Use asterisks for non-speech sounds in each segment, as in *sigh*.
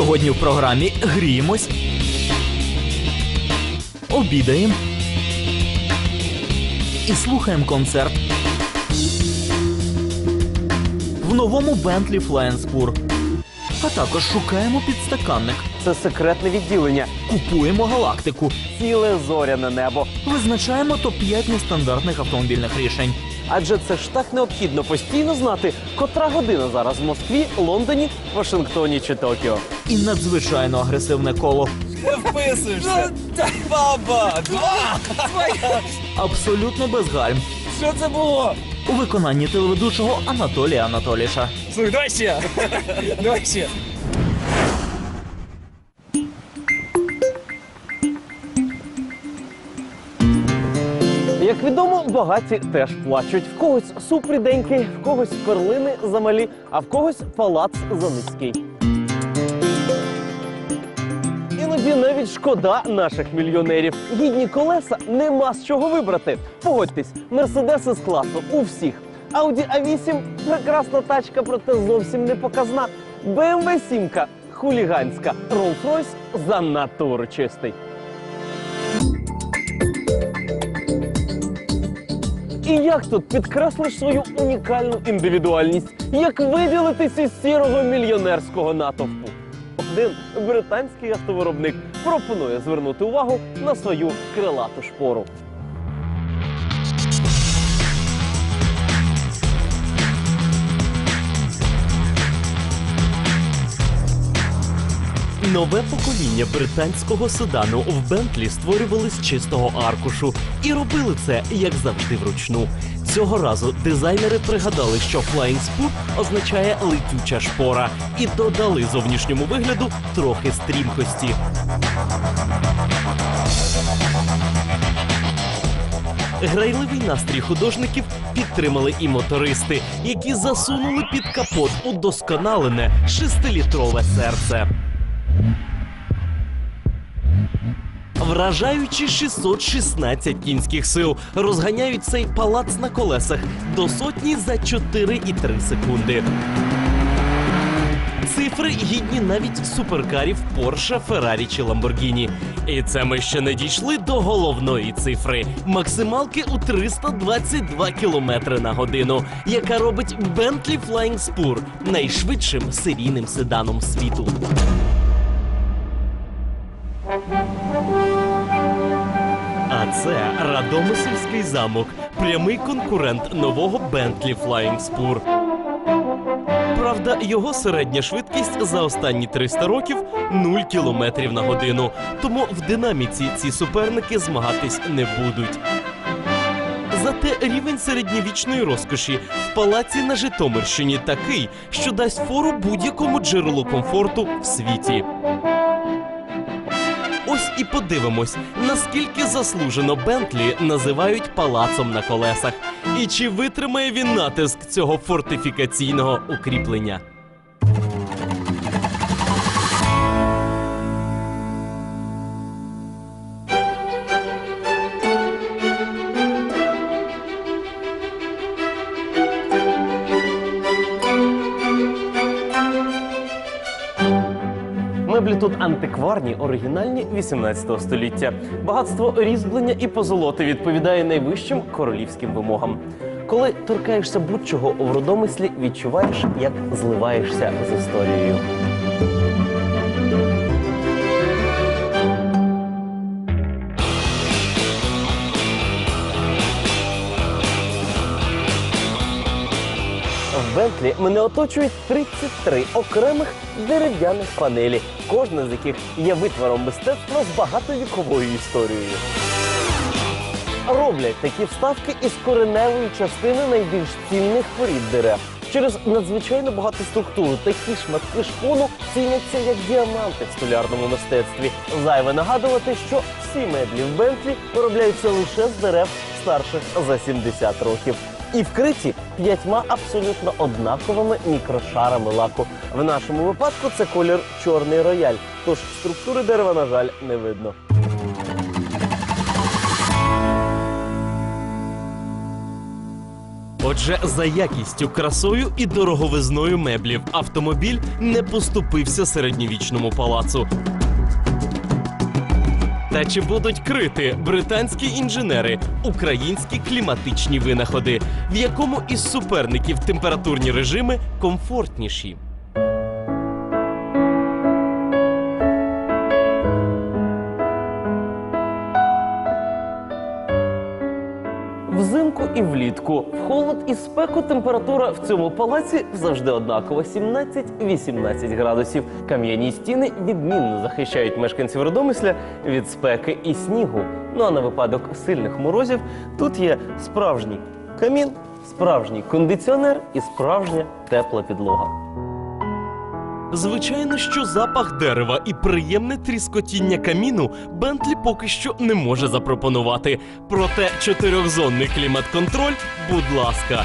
Сьогодні в програмі гріємось, обідаємо і слухаємо концерт. В новому Бентлі Фленспур. А також шукаємо підстаканник, Це секретне відділення. купуємо галактику, Ціле зоряне небо. визначаємо топ-5 нестандартних автомобільних рішень. Адже це ж так необхідно постійно знати, котра година зараз в Москві, Лондоні, Вашингтоні чи Токіо. І надзвичайно агресивне коло. Вписуєшся. Баба! Два! Абсолютно без гальм. Що це було? У виконанні телеведучого Анатолія Анатоліша. Слухай, давай ще. Давай ще. Як відомо, багаті теж плачуть. В когось суп ріденький, в когось перлини замалі, а в когось палац занизький. Іноді навіть шкода наших мільйонерів. Гідні колеса нема з чого вибрати. Погодьтесь, мерседеси з класу у всіх. Audi A8 – прекрасна тачка, проте зовсім не показна. BMW 7 – хуліганська. Rolls-Royce – занадто урочистий. І як тут підкреслиш свою унікальну індивідуальність? Як виділитися із сірого мільйонерського натовпу? Один британський автовиробник пропонує звернути увагу на свою крилату шпору. Нове покоління британського седану в Бентлі створювали з чистого аркушу і робили це як завжди вручну. Цього разу дизайнери пригадали, що Flying Spur означає летюча шпора, і додали зовнішньому вигляду трохи стрімкості. Грайливий настрій художників підтримали і мотористи, які засунули під капот удосконалене шестилітрове серце. Вражаючі 616 кінських сил розганяють цей палац на колесах до сотні за 4,3 секунди. Цифри гідні навіть суперкарів Porsche, Ferrari чи Lamborghini. І це ми ще не дійшли до головної цифри максималки у 322 км на годину, яка робить Bentley Flying Spur найшвидшим серійним седаном світу. Це Радомисельський замок, прямий конкурент нового Bentley Flying Spur. Правда, його середня швидкість за останні 300 років 0 км на годину. Тому в динаміці ці суперники змагатись не будуть. Зате рівень середньовічної розкоші в палаці на Житомирщині такий, що дасть фору будь-якому джерелу комфорту в світі. Подивимось, наскільки заслужено Бентлі називають палацом на колесах, і чи витримає він натиск цього фортифікаційного укріплення. Антикварні, оригінальні 18 століття. Багатство різьблення і позолоти відповідає найвищим королівським вимогам. Коли торкаєшся будь-чого у родомислі, відчуваєш, як зливаєшся з історією. Бентлі мене оточують 33 окремих дерев'яних панелі, кожна з яких є витвором мистецтва з багатовіковою історією. Роблять такі вставки із кореневої частини найбільш цінних порід дерев. Через надзвичайно багату структуру такі шматки шпону ціняться як діаманти в столярному мистецтві. Зайве нагадувати, що всі меблі в Бентлі виробляються лише з дерев старших за 70 років. І вкриті п'ятьма абсолютно однаковими мікрошарами лаку. В нашому випадку це колір чорний рояль, тож структури дерева, на жаль, не видно. Отже, за якістю, красою і дороговизною меблів автомобіль не поступився середньовічному палацу. Та чи будуть крити британські інженери українські кліматичні винаходи, в якому із суперників температурні режими комфортніші? І влітку, в холод і спеку температура в цьому палаці завжди однакова 17-18 градусів. Кам'яні стіни відмінно захищають мешканців Родомисля від спеки і снігу. Ну а на випадок сильних морозів тут є справжній камін, справжній кондиціонер і справжня тепла підлога. Звичайно, що запах дерева і приємне тріскотіння каміну Бентлі поки що не може запропонувати. Проте чотирьохзонний клімат-контроль, будь ласка.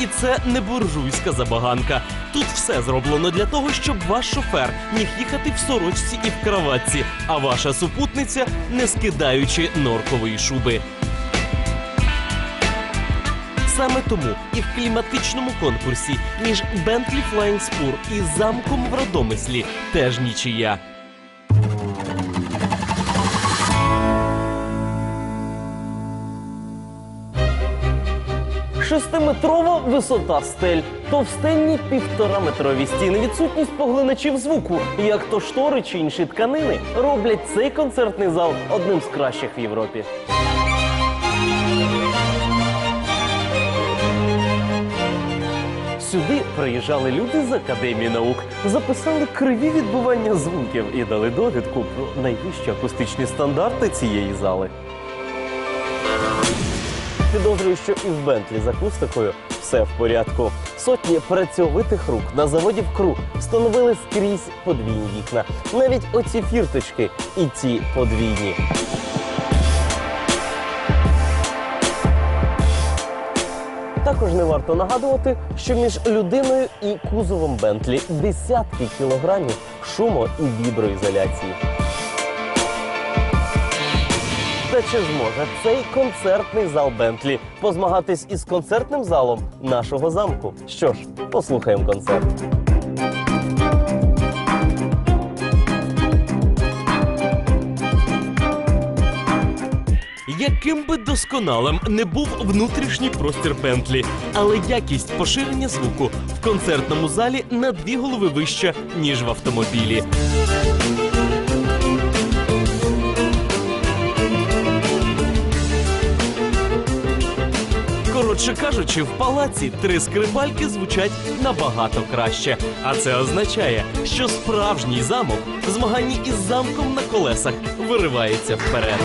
І це не буржуйська забаганка. Тут все зроблено для того, щоб ваш шофер міг їхати в сорочці і в краватці, а ваша супутниця не скидаючи норкової шуби. Саме тому і в кліматичному конкурсі між Bentley Flying Spur і замком в Родомислі теж нічия. Шестиметрова висота стель, товстенні півтораметрові стіни, відсутність поглиначів звуку, як то штори чи інші тканини, роблять цей концертний зал одним з кращих в Європі. Приїжджали люди з академії наук, записали криві відбування звуків і дали довідку про найвищі акустичні стандарти цієї зали. Підозрюю, що і в Бентлі з акустикою все в порядку. Сотні працьовитих рук на заводі в кру встановили скрізь подвійні вікна. Навіть оці фірточки і ці подвійні. Також не варто нагадувати, що між людиною і кузовом Бентлі десятки кілограмів шумо і віброізоляції. Та чи зможе цей концертний зал Бентлі позмагатись із концертним залом нашого замку? Що ж, послухаємо концерт. Яким би досконалим не був внутрішній простір Бентлі, але якість поширення звуку в концертному залі на дві голови вища, ніж в автомобілі. Коротше кажучи, в палаці три скрипальки звучать набагато краще. А це означає, що справжній замок в змаганні із замком на колесах виривається вперед.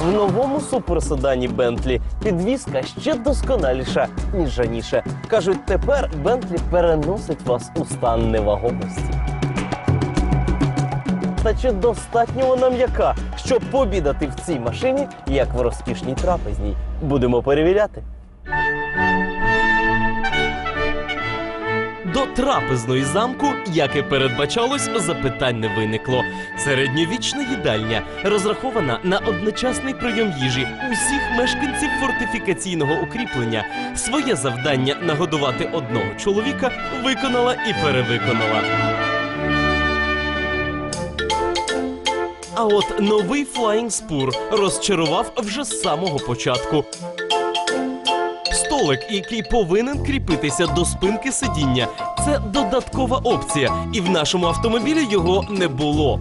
В новому суперседані Бентлі підвізка ще досконаліша, ніж раніше. Кажуть, тепер Бентлі переносить вас у стан невагомості. Та чи достатньо вона м'яка, щоб побідати в цій машині, як в розкішній трапезній? Будемо перевіряти. До трапезної замку, як і передбачалось, запитань не виникло. Середньовічна їдальня розрахована на одночасний прийом їжі усіх мешканців фортифікаційного укріплення. Своє завдання нагодувати одного чоловіка виконала і перевиконала. А от новий Flying Spur розчарував вже з самого початку. Столик, який повинен кріпитися до спинки сидіння, це додаткова опція, і в нашому автомобілі його не було.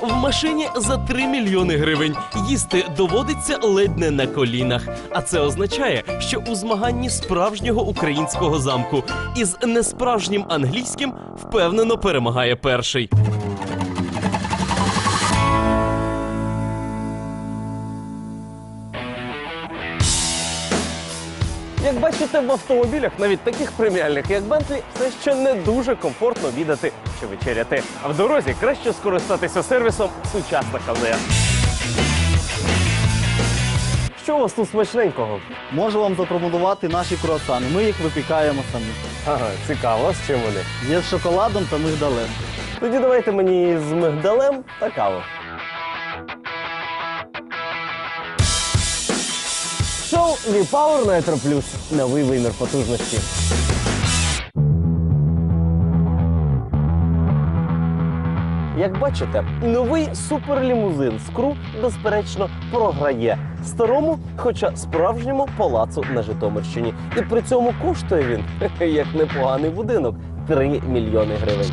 В машині за 3 мільйони гривень їсти доводиться ледь не на колінах. А це означає, що у змаганні справжнього українського замку із несправжнім англійським впевнено перемагає перший. Як в автомобілях, навіть таких преміальних, як Бентлі, все ще не дуже комфортно відати чи вечеряти. А в дорозі краще скористатися сервісом сучасна КЗ. що у вас тут смачненького? Можу вам запропонувати наші круасани. Ми їх випікаємо самі. Ага, цікаво, з чим вони? Є з шоколадом та мигдалем. Тоді давайте мені з мигдалем та каву. Шоу V-Power Nitro Plus. Новий вимір потужності. Як бачите, новий суперлімузин Скру, безперечно, програє старому, хоча справжньому палацу на Житомирщині. І при цьому коштує він *laughs* як непоганий будинок 3 мільйони гривень.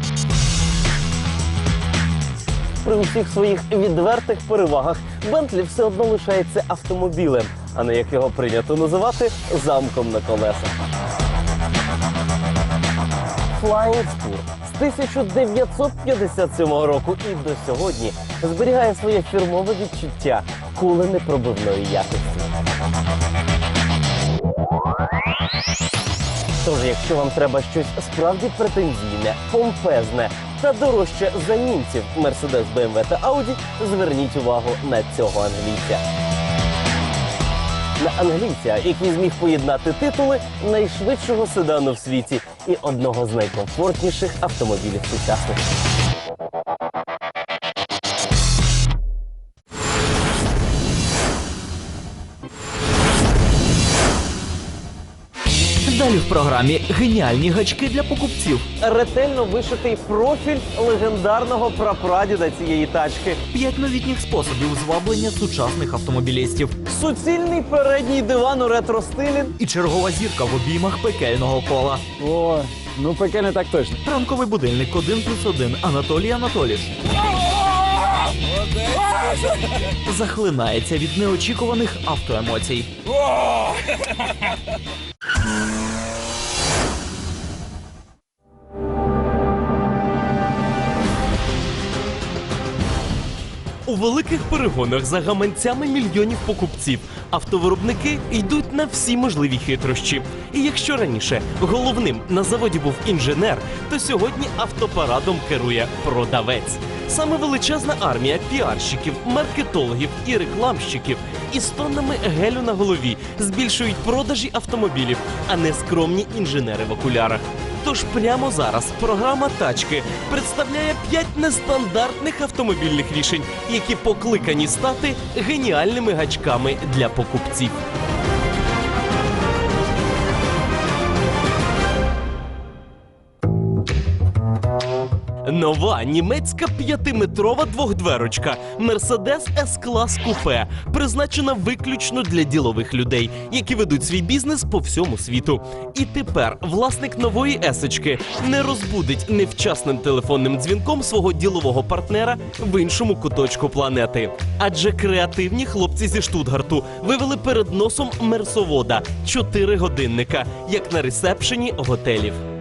При усіх своїх відвертих перевагах Бентлі все одно лишається автомобілем, а не як його прийнято називати замком на колесах. Flying Spur з 1957 року і до сьогодні зберігає своє фірмове відчуття кули непробивної якості. Тож, якщо вам треба щось справді претензійне, помпезне та дорожче за німців Mercedes, BMW та Audi, зверніть увагу на цього англійця. На англійця, який зміг поєднати титули найшвидшого седану в світі і одного з найкомфортніших автомобілів сучасних. Далі в програмі геніальні гачки для покупців. Ретельно вишитий профіль легендарного прапрадіда цієї тачки. П'ять новітніх способів зваблення сучасних автомобілістів. Суцільний передній диван у ретро-стилі І чергова зірка в обіймах пекельного кола. Ой, ну пекельне так точно. Ранковий будильник 1 плюс 1 Анатолій Анатоліш. Захлинається від неочікуваних автоемоцій. У великих перегонах за гаманцями мільйонів покупців автовиробники йдуть на всі можливі хитрощі. І якщо раніше головним на заводі був інженер, то сьогодні автопарадом керує продавець. Саме величезна армія піарщиків, маркетологів і рекламщиків із тоннами гелю на голові збільшують продажі автомобілів, а не скромні інженери в окулярах. Тож прямо зараз програма Тачки представляє п'ять нестандартних автомобільних рішень, які покликані стати геніальними гачками для покупців. Нова німецька п'ятиметрова двохдверочка Mercedes S-клас купе призначена виключно для ділових людей, які ведуть свій бізнес по всьому світу. І тепер власник нової есочки не розбудить невчасним телефонним дзвінком свого ділового партнера в іншому куточку планети. Адже креативні хлопці зі Штутгарту вивели перед носом мерсовода чотири годинника, як на ресепшені готелів.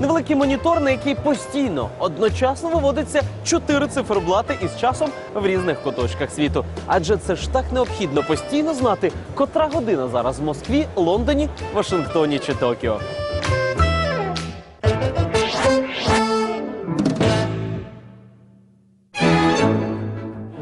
Невеликий монітор, на який постійно одночасно виводиться чотири циферблати із часом в різних куточках світу. Адже це ж так необхідно постійно знати, котра година зараз в Москві, Лондоні, Вашингтоні чи Токіо.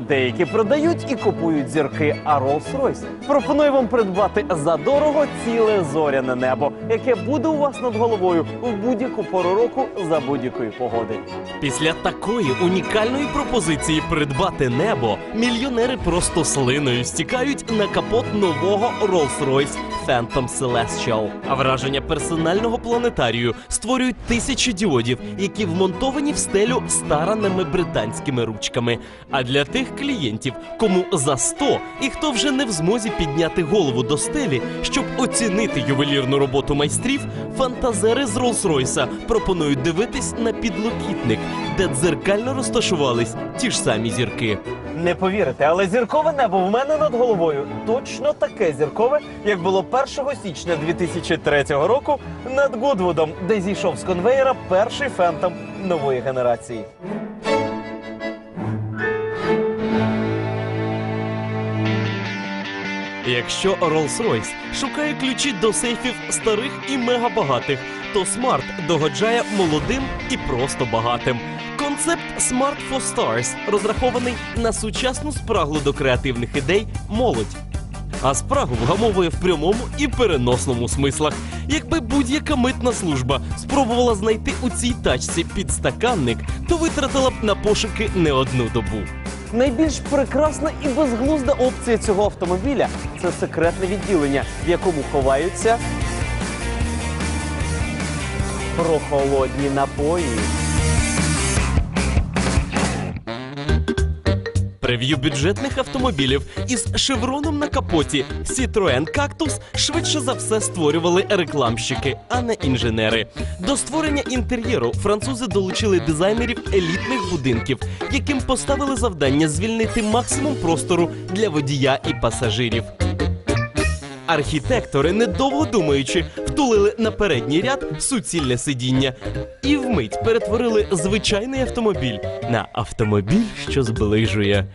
Деякі продають і купують зірки, а Rolls-Royce пропонує вам придбати за дорого ціле зоряне небо, яке буде у вас над головою в будь-яку пору року за будь-якої погоди. Після такої унікальної пропозиції придбати небо мільйонери просто слиною стікають на капот нового Rolls-Royce Phantom Celestial. А враження персонального планетарію створюють тисячі діодів, які вмонтовані в стелю стараними британськими ручками. А для тих клієнтів, кому за 100 і хто вже не в змозі підняти голову до стелі, щоб оцінити ювелірну роботу майстрів, фантазери з Rolls-Royce пропонують дивитись на підлокітник, де дзеркально розташувались ті ж самі зірки. Не повірите, але зіркове небо в мене над головою точно таке зіркове, як було 1 січня 2003 року над Гудвудом, де зійшов з конвеєра перший фентом нової генерації. Якщо Rolls-Royce шукає ключі до сейфів старих і мегабагатих, то Smart догоджає молодим і просто багатим. Концепт Smart for Stars розрахований на сучасну спраглу до креативних ідей молодь. а спрагу вгамовує в прямому і переносному смислах. Якби будь-яка митна служба спробувала знайти у цій тачці підстаканник, то витратила б на пошуки не одну добу. Найбільш прекрасна і безглузда опція цього автомобіля це секретне відділення, в якому ховаються прохолодні напої. Прев'ю бюджетних автомобілів із шевроном на капоті Citroen Cactus швидше за все створювали рекламщики, а не інженери. До створення інтер'єру французи долучили дизайнерів елітних будинків, яким поставили завдання звільнити максимум простору для водія і пасажирів. Архітектори, недовго думаючи, втулили на передній ряд суцільне сидіння і вмить перетворили звичайний автомобіль на автомобіль, що зближує.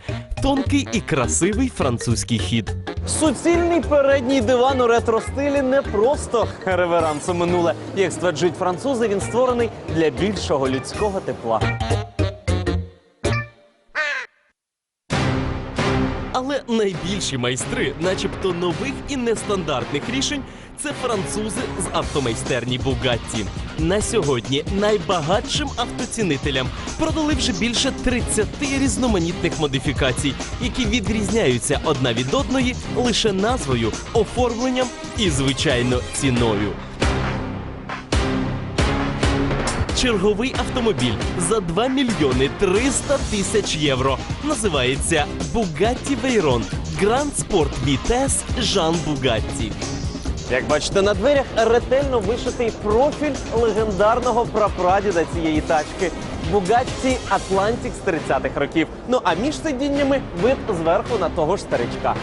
Тонкий і красивий французький хід. Суцільний передній диван у ретро-стилі не просто реверанс у минуле. Як стверджують французи, він створений для більшого людського тепла. Але найбільші майстри, начебто нових і нестандартних рішень, це французи з автомайстерні Бугатті. На сьогодні найбагатшим автоцінителям продали вже більше 30 різноманітних модифікацій, які відрізняються одна від одної лише назвою, оформленням і, звичайно, ціною. Черговий автомобіль за 2 мільйони 300 тисяч євро. Називається Bugatti Veyron Grand Sport Jean Bugatti. Як бачите, на дверях ретельно вишитий профіль легендарного прапрадіда цієї тачки. Бугатті Атлантік з 30-х років. Ну а між сидіннями вид зверху на того ж старичка.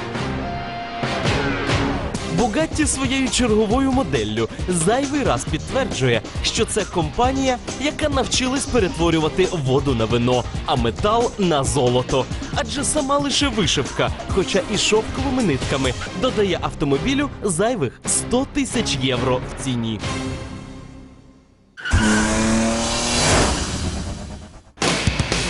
Бугатті своєю черговою моделлю зайвий раз підтверджує, що це компанія, яка навчилась перетворювати воду на вино, а метал на золото. Адже сама лише вишивка, хоча і шовковими нитками, додає автомобілю зайвих 100 тисяч євро в ціні.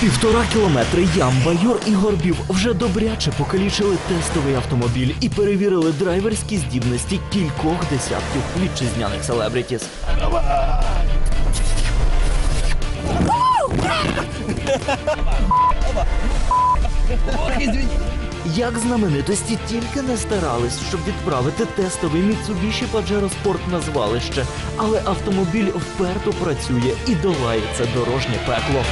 Півтора кілометри ям, байор і горбів вже добряче покалічили тестовий автомобіль і перевірили драйверські здібності кількох десятків вітчизняних селебрітіс. Як знаменитості тільки не старались, щоб відправити тестовий Mitsubishi Pajero Sport на звалище, але автомобіль вперто працює і долає це дорожнє пекло.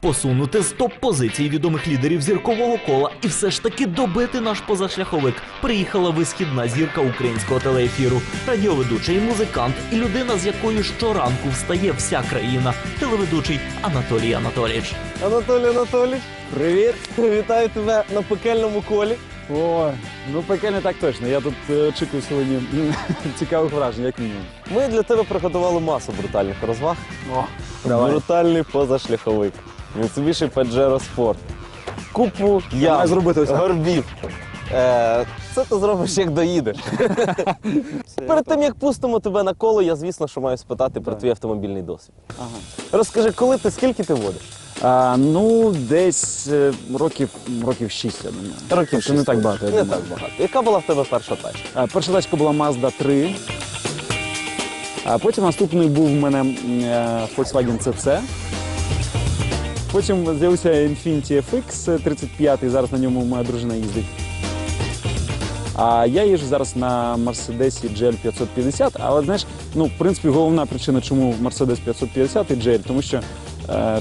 Посунути з топ-позицій відомих лідерів зіркового кола і все ж таки добити наш позашляховик приїхала висхідна зірка українського телеефіру, радіоведучий, музикант і людина, з якою щоранку встає вся країна, телеведучий Анатолій Анатолійович. Анатолій Анатолійович, привіт! *laughs* Вітаю тебе на пекельному колі. Ой, ну пеке не так точно. Я тут е, очікую сьогодні *laughs* цікавих вражень, як мінімум. Ми для тебе приготували масу брутальних розваг. О, давай. Брутальний позашляховик. Mitsubishi Pajero Sport. Купу ям, зробити ось так. горбів. Е, це ти зробиш, як доїдеш. *laughs* Перед тим, як пустимо тебе на коло, я, звісно, що маю спитати про твій автомобільний досвід. Розкажи, коли ти, скільки ти водиш? А, ну, десь е, років, років 6, я думаю. Років Тобто не шість так багато. я Не думаю. так багато. Яка була в тебе перша тачка? А, перша тачка була Mazda 3. А потім наступний був в мене м, е, Volkswagen CC. Потім з'явився Infiniti FX 35, зараз на ньому моя дружина їздить. А я їжджу зараз на Mercedes GL 550, але знаєш, ну, в принципі, головна причина, чому Mercedes 550 і GL, тому що,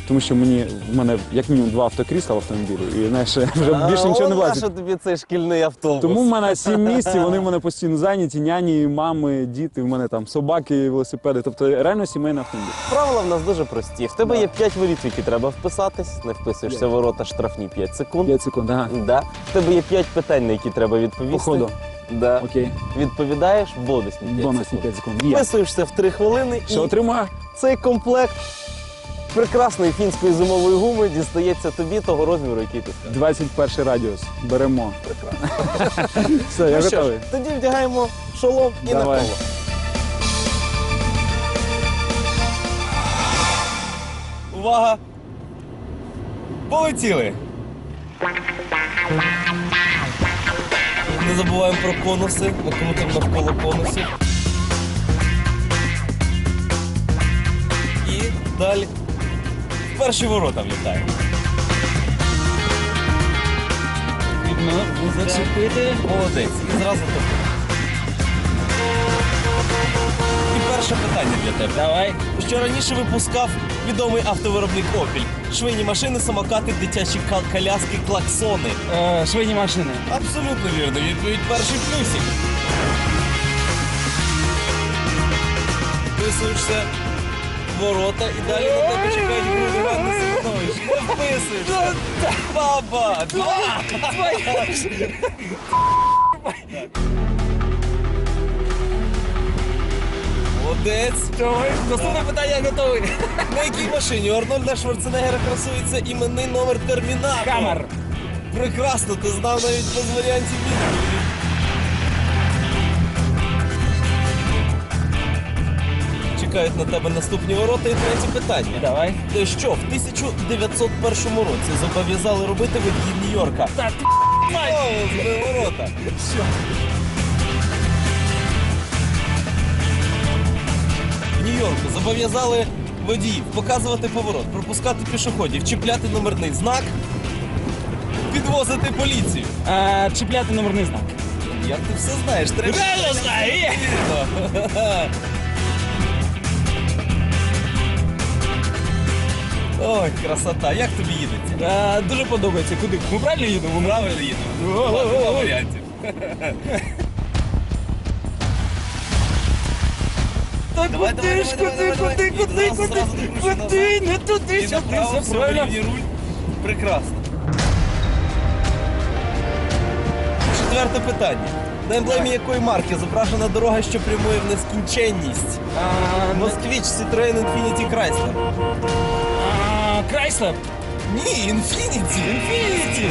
тому що мені, в мене як мінімум два автокрісла в автомобілі, і знаєш, *laughs* вже більше нічого не влазить. що тобі цей шкільний автобус. Тому в мене сім місць, і вони в мене постійно зайняті, няні, мами, діти, в мене там собаки, велосипеди. Тобто реально сімейний автомобіль. Правила в нас дуже прості. В тебе є 5 воріт, в які треба вписатись. Не вписуєшся в ворота штрафні 5 секунд. 5 секунд, ага. Да. В тебе є 5 питань, на які треба відповісти. Походу. Да. Окей. Відповідаєш бонусні 5 Бонусні секунд. 5 секунд. Є. Вписуєшся в 3 хвилини Що і отримаю? цей комплект прекрасної фінської зимової гуми дістається тобі того розміру, який ти скажеш. 21 радіус. Беремо. Прекрасно. Все, я Ну що ж, готовий. тоді вдягаємо шолом і на Давай. коло. Увага! Полетіли! Не забуваємо про конуси. Ми навколо конусів. І далі перші ворота влітаємо. Зачепити. Молодець. І зразу топ. І перше питання для тебе. Давай. Що раніше випускав відомий автовиробник Opel? Швейні машини, самокати, дитячі коляски, клаксони. Е, швейні машини. Абсолютно вірно. Відповідь перший плюсик. Вписуєшся в ворота і далі на тебе чекають Грудь Іван Семенович. Не вписуєшся. Баба! Два! Молодець. Наступне питання я готовий. На якій машині у Арнольда Шварценеггера красується іменний номер термінатора? Хаммер. Прекрасно, ти знав навіть без варіантів відповіді. Чекають на тебе наступні ворота і третє питання. Давай. Те, Що в 1901 році зобов'язали робити водіїв Нью-Йорка? Так. О, з ворота. Що? В Нью-Йорку зобов'язали водіїв показувати поворот, пропускати пішоходів, чіпляти номерний знак, підвозити поліцію. Е, чіпляти номерний знак. Як ти все знаєш? Треба Реально знаю! Вірно. Ой, красота. Як тобі їдеться? Е, дуже подобається. Куди? Ми правильно їдемо? Ми Правильно їдемо. Два варіантів. Так Давай, куди ж, давай, куди, давай, куди, давай. куди, зразу, куди, зразу куди, не туди, І сюди, направо, все все правильно. рівні руль. Прекрасно. Четверте питання. На емблемі якої марки зображена дорога, що прямує в нескінченність? А, Москвич, Citroen, Infiniti, Chrysler. а, Крайслер. Ні, Infiniti. Інфініті.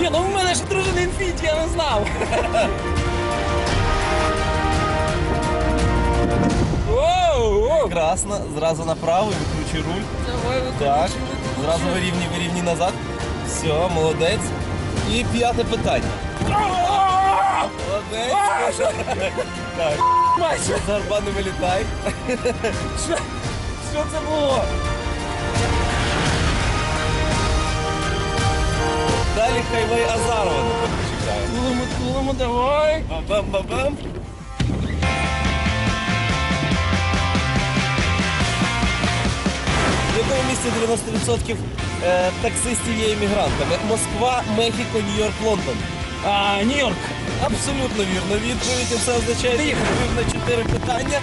Ні, ну в мене ж дружина Інфініті, я не знав. Оу, оу. Прекрасно. Зразу направо і викручуй руль. Давай, Так. Зразу вирівні, вирівні назад. Все, молодець. І п'яте питання. Молодець. Так, Майже. з гарба не вилітай. Що, що це було? Далі хайвей Азарова тулимо, давай. Бам-бам-бам-бам. В якому місці 90% е, таксистів є іммігрантами? Москва, Мехіко, Нью-Йорк, Лондон. А, Нью-Йорк. Абсолютно вірно. Відповідь і все означає, що відповів на 4 питання.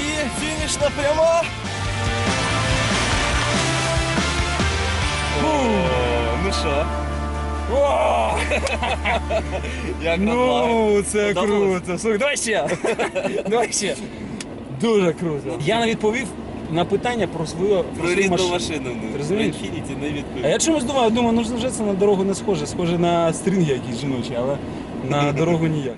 І фінішна пряма. *laughs* Як ну, це Подобалось? круто. Слухай, давай ще. *laughs* Давай ще. Дуже круто. Я не відповів на питання про свою, про Про свою рідну машину. машину. ну, розумієш? Infiniti не А відповів. я чомусь думав, думаю, ну вже це на дорогу не схоже, схоже на стрінги якісь жіночі, але на *laughs* дорогу ніяк.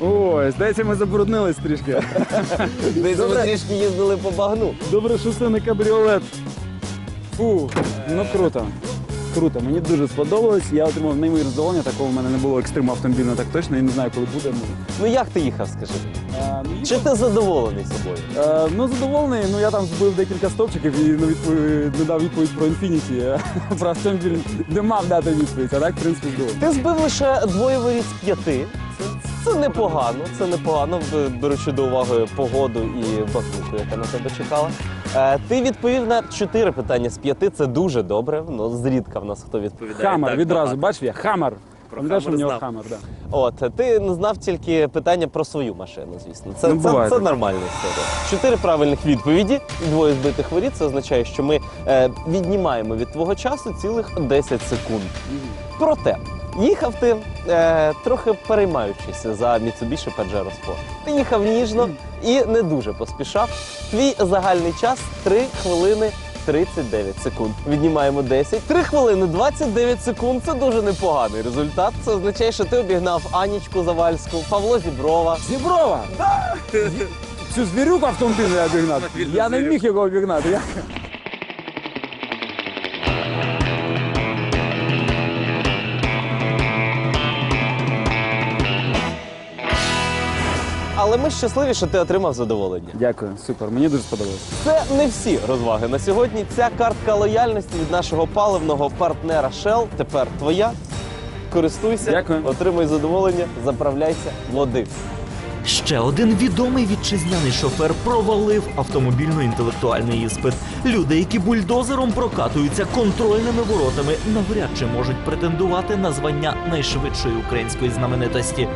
Ой, здається, ми забруднились трішки. Десь ми трішки їздили по багну. Добре, що це не кабріолет. Фу, ну круто. Круто, мені дуже сподобалось. Я отримав неймовірне задоволення. Такого в мене не було екстриму автомобільного так точно. Я не знаю, коли буде. Ну, Ну як ти їхав, скажи? а, ну, Чи ти задоволений собою? Е, ну, задоволений. Ну я там збив декілька стопчиків і не, відповів, не дав відповідь про Infinity. *laughs* Про автомобіль не мав дати відповідь, а так, в принципі, здорово. Ти збив лише двоє воріт з п'яти. Це, це непогано, це непогано, беручи до уваги погоду і бахмутку, яка на тебе чекала. Е, ти відповів на чотири питання з п'яти. Це дуже добре. Ну, зрідка в нас хто відповідає. Хаммер, так відразу, багато. бачив я, Хаммер. Пам'ятаєш, у нього знав. Да. От ти не знав тільки питання про свою машину, звісно. Це, Ну, це, буває це таке. нормальна історія. Чотири правильних відповіді, і двоє збитих воріт. Це означає, що ми е, віднімаємо від твого часу цілих 10 секунд. Проте. Їхав ти е, трохи переймаючись за Mitsubishi Pajero Sport. Ти їхав ніжно і не дуже поспішав. Твій загальний час 3 хвилини 39 секунд. Віднімаємо 10. 3 хвилини 29 секунд це дуже непоганий результат. Це означає, що ти обігнав Анічку Завальську, Павло Зіброва. Зіброва! Да! Цю звірюку автомобільну я обігнав. Я не міг його обігнати. Я... але ми щасливі, що ти отримав задоволення. Дякую, супер. Мені дуже сподобалось. Це не всі розваги на сьогодні. Ця картка лояльності від нашого паливного партнера Shell тепер твоя. Користуйся, Дякую. отримуй задоволення, заправляйся, води. Ще один відомий вітчизняний шофер провалив автомобільно-інтелектуальний іспит. Люди, які бульдозером прокатуються контрольними воротами, навряд чи можуть претендувати на звання найшвидшої української знаменитості.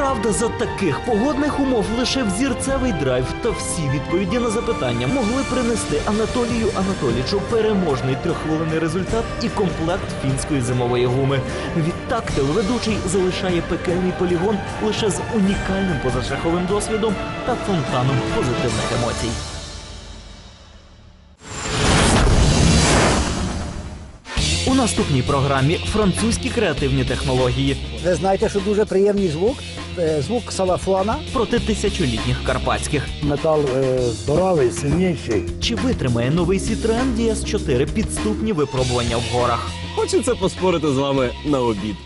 Правда, за таких погодних умов лише взірцевий драйв та всі відповіді на запитання могли принести Анатолію Анатолічу переможний трьоххвилинний результат і комплект фінської зимової гуми. Відтак телеведучий залишає пекельний полігон лише з унікальним позашляховим досвідом та фонтаном позитивних емоцій. У наступній програмі французькі креативні технології Ви знаєте, що дуже приємний звук. Е, Звук салафона. проти тисячолітніх карпатських. Метал е, здоровий, сильніший. Чи витримає новий Citroen DS 4 підступні випробування в горах? Хочеться поспорити з вами на обід.